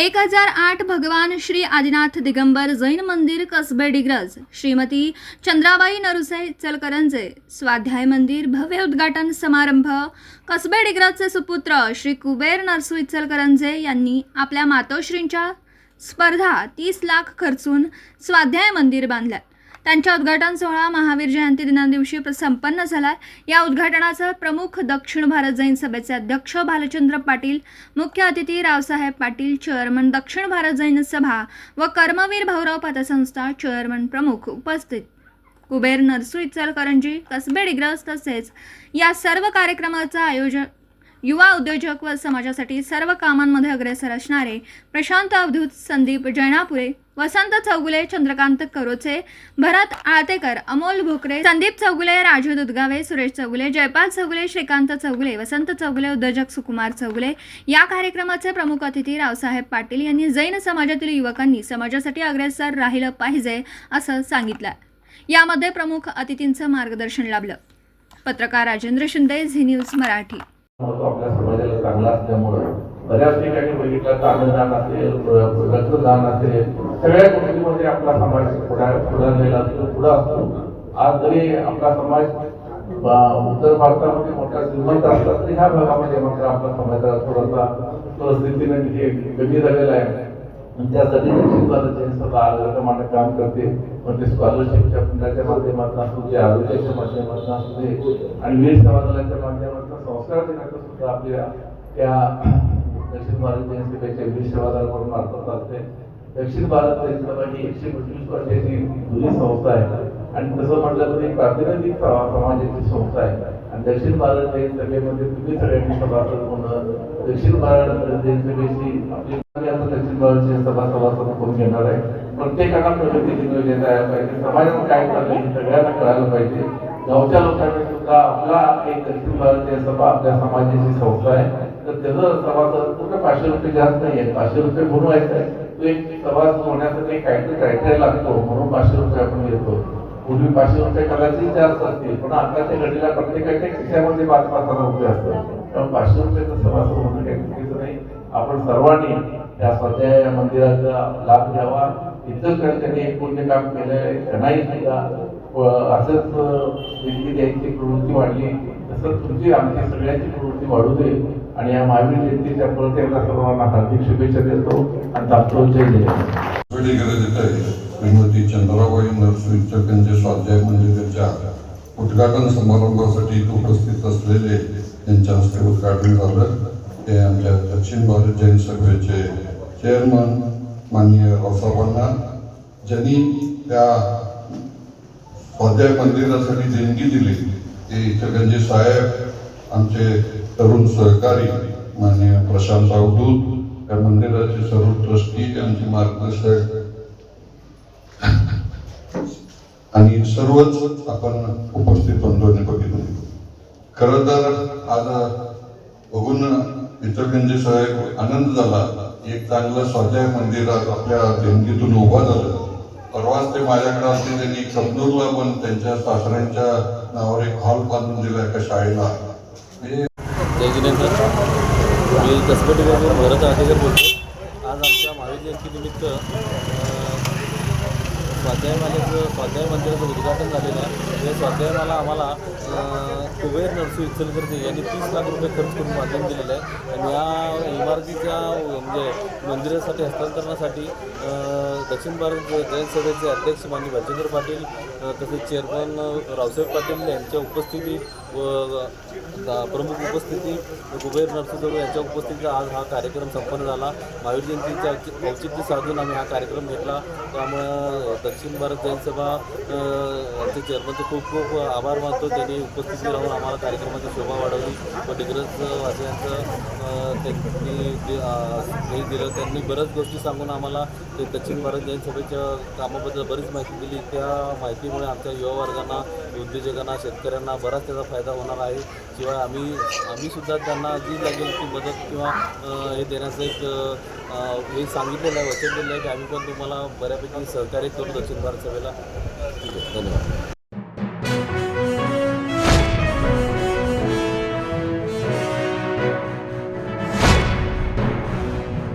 एक हजार आठ भगवान श्री आदिनाथ दिगंबर जैन मंदिर कसबे डिग्रज. श्रीमती चंद्राबाई नरुसे चलकरंजे. स्वाध्याय मंदिर भव्य उद्घाटन समारंभ. कसबे डिग्रजचे सुपुत्र श्री कुबेर नरसू इचलकरंजे यांनी आपल्या मातोश्रींच्या स्पर्धा तीस लाख खर्चून स्वाध्याय मंदिर बांधलं. त्यांच्या उद्घाटन सोहळा महावीर जयंती दिनादिवशी संपन्न झाला या उद्घाटनाचा प्रमुख दक्षिण भारत जैन सभेचे अध्यक्ष भालचंद्र पाटील मुख्य अतिथी रावसाहेब पाटील चेअरमन दक्षिण भारत जैन सभा व कर्मवीर भाऊराव पतसंस्था चेअरमन प्रमुख उपस्थित. कुबेर नरसू इचलकरंजी कसबे डिग्रस तसेच या सर्व कार्यक्रमाचं आयोजन युवा उद्योजक व समाजासाठी सर्व कामांमध्ये अग्रेसर असणारे प्रशांत अवधूत संदीप जैनापुरे वसंत चौगुले चंद्रकांत करोचे भरत आळतेकर अमोल भोकरे संदीप चौगुले राजू दुधगावे सुरेश चौगुले जयपाल चौगुले श्रीकांत चौगुले वसंत चौगुले उद्योजक सुकुमार चौगुले या कार्यक्रमाचे प्रमुख अतिथी रावसाहेब पाटील यांनी जैन समाजातील युवकांनी समाजासाठी अग्रेसर राहिलं पाहिजे असं सांगितलं. यामध्ये प्रमुख अतिथींचं मार्गदर्शन लाभलं. पत्रकार राजेंद्र शिंदे झी न्यूज मराठी. आपल्या समाजाला चांगला असल्यामुळं बऱ्याच ठिकाणी बघितलं तर असेल रक्तदान असेल सगळ्या गोष्टींमध्ये आपला समाज पुढा पुढारलेला असतो पुढं असतो. आज जरी आपला समाज उत्तर भारतामध्ये मोठा श्रीमंत असला तरी ह्या भागामध्ये मात्र आपला समाज थोडासा परिस्थितीने तिथे कमी झालेला आहे. त्यासाठी दक्षिण भारत जैन सभा आग्रहप्रमाणे काम करते. मग ते स्कॉलरशिपच्या फंडाच्या माध्यमातून असू दे आरोग्याच्या माध्यमातून असू दे आणि वीर समाजाच्या माध्यमातून संस्कार दिनाचं सुद्धा आपल्या त्या दक्षिण भारत जैन सभेच्या वीर सेवा म्हणून मार्फत असते. दक्षिण भारत जैन एकशे पंचवीस वर्षाची जुनी संस्था आहे. आणि तसं म्हटलं तर एक प्रातिनिधिक समाजाची संस्था आहे. आणि दक्षिण भारत जैन सभेमध्ये तुम्ही सगळ्यांनी सभासद होणं दक्षिण भारत जैन आपली आता दक्षिण भारतचे सभा सभासद करून घेणार आहे. प्रत्येकाला प्रगती नियोजन यायला पाहिजे. समाजात काय चाललंय सगळ्यांना कळायला पाहिजे. गावच्या लोकांनी सुद्धा आपला एक दक्षिण भारतीय सभा आपल्या समाजाची संस्था आहे. तर त्याचं सभासद कुठे पाचशे रुपये जास्त नाही आहे पाचशे रुपये म्हणून व्हायचं आहे एक सभासद होण्यासाठी काहीतरी क्रायटेरिया लागतो. म्हणून पाचशे रुपये आपण घेतो. पूर्वी पाचशे रुपये कदाचित जास्त असतील. पण आताच्या घडीला प्रत्येकाच्या खिशामध्ये पाच पाच हजार रुपये असतात. त्यामुळे पाचशे रुपयाचं सभासद होणं काही चुकीचं नाही. आपण सर्वांनी या मंदिराचा लाभ घ्यावा. इतर त्यांनी एक पुण्य काम केलं आहे त्यांनाही सुद्धा असंच देणगी द्यायची प्रवृत्ती वाढली तसंच तुमची आमची सगळ्यांची प्रवृत्ती वाढू दे. आणि या महावीर जयंतीच्या परत एकदा सर्वांना हार्दिक शुभेच्छा देतो आणि तात्पुरते जय जय. आहे श्रीमती चंद्राबाई नरसिंह इचलकरंजी स्वाध्याय मंदिराच्या उद्घाटन समारंभासाठी उपस्थित असलेले त्यांच्या हस्ते उद्घाटन झालं. ते आमच्या दक्षिण भारत जैन सभेचे चेअरमन माननीय रावसाहेबांना. ज्यांनी त्या स्वाध्याय मंदिरासाठी देणगी दिली ते इचलकरंजी साहेब आमचे तरुण सहकारी माननीय प्रशांत अवधूत या मंदिराचे सर्व ट्रस्टी आमचे मार्गदर्शक आणि सर्वच आपण उपस्थित बंधूंनी बघितले. खर तर आज बघून इचलकरंजी साहेब आनंद झाला. एक चांगलं स्वाध्याय मंदिर आज आपल्या देणगीतून उभा झालं. परवाच ते माझ्याकडे असते त्यांनी कमजोरला पण त्यांच्या सासऱ्यांच्या नावावर एक हॉल बांधून दिला एका शाळेला. म्हणजे म्हणजे जय जिनेंद्र मी कसबटीवरून भरत आटेकर बोलतो आज आमच्या महावीर जयंतीनिमित्त स्वाध्याय स्वाध्यायमालेचं स्वाध्याय मंदिराचं उद्घाटन झालेलं आहे. या स्वाध्यायमाला आम्हाला कुबेर नरसू इचलकरंजी यांनी तीस लाख रुपये खर्च करून बांधून दिलेलं आहे. आणि या इमारतीच्या म्हणजे मंदिरासाठी हस्तांतरणासाठी दक्षिण भारत जैन सभेचे अध्यक्ष माननीय भालचंद्र पाटील तसेच चेअरमन रावसाहेब पाटील यांच्या उपस्थितीत व प्रमुख उपस्थिती कुबेर नरसुदेव यांच्या उपस्थितीत आज हा कार्यक्रम संपन्न झाला. महावीर जयंतीच्या औचित्य साधून आम्ही हा कार्यक्रम घेतला. त्यामुळं दक्षिण भारत जैन सभा यांचे चेअरमनचे खूप खूप आभार मानतो. त्यांनी उपस्थिती राहून आम्हाला कार्यक्रमाची शोभा वाढवली व डिग्रज वासियांचं त्यांनी हे दिलं त्यांनी बऱ्याच गोष्टी सांगून आम्हाला ते दक्षिण भारत जैन सभेच्या कामाबद्दल बरीच माहिती दिली. त्या माहितीमुळे आमच्या युवा वर्गांना उद्योजकांना शेतकऱ्यांना बराच त्याचा फायदा होणार आहे किंवा आम्ही आम्ही सुद्धा त्यांना जी लागेल ती मदत किंवा हे देण्याचं एक हे सांगितलेलं आहे वचन दिलेलं आहे की आम्ही पण तुम्हाला बऱ्यापैकी सहकार्य करू दक्षिण भारत सभेला. ठीक आहे धन्यवाद.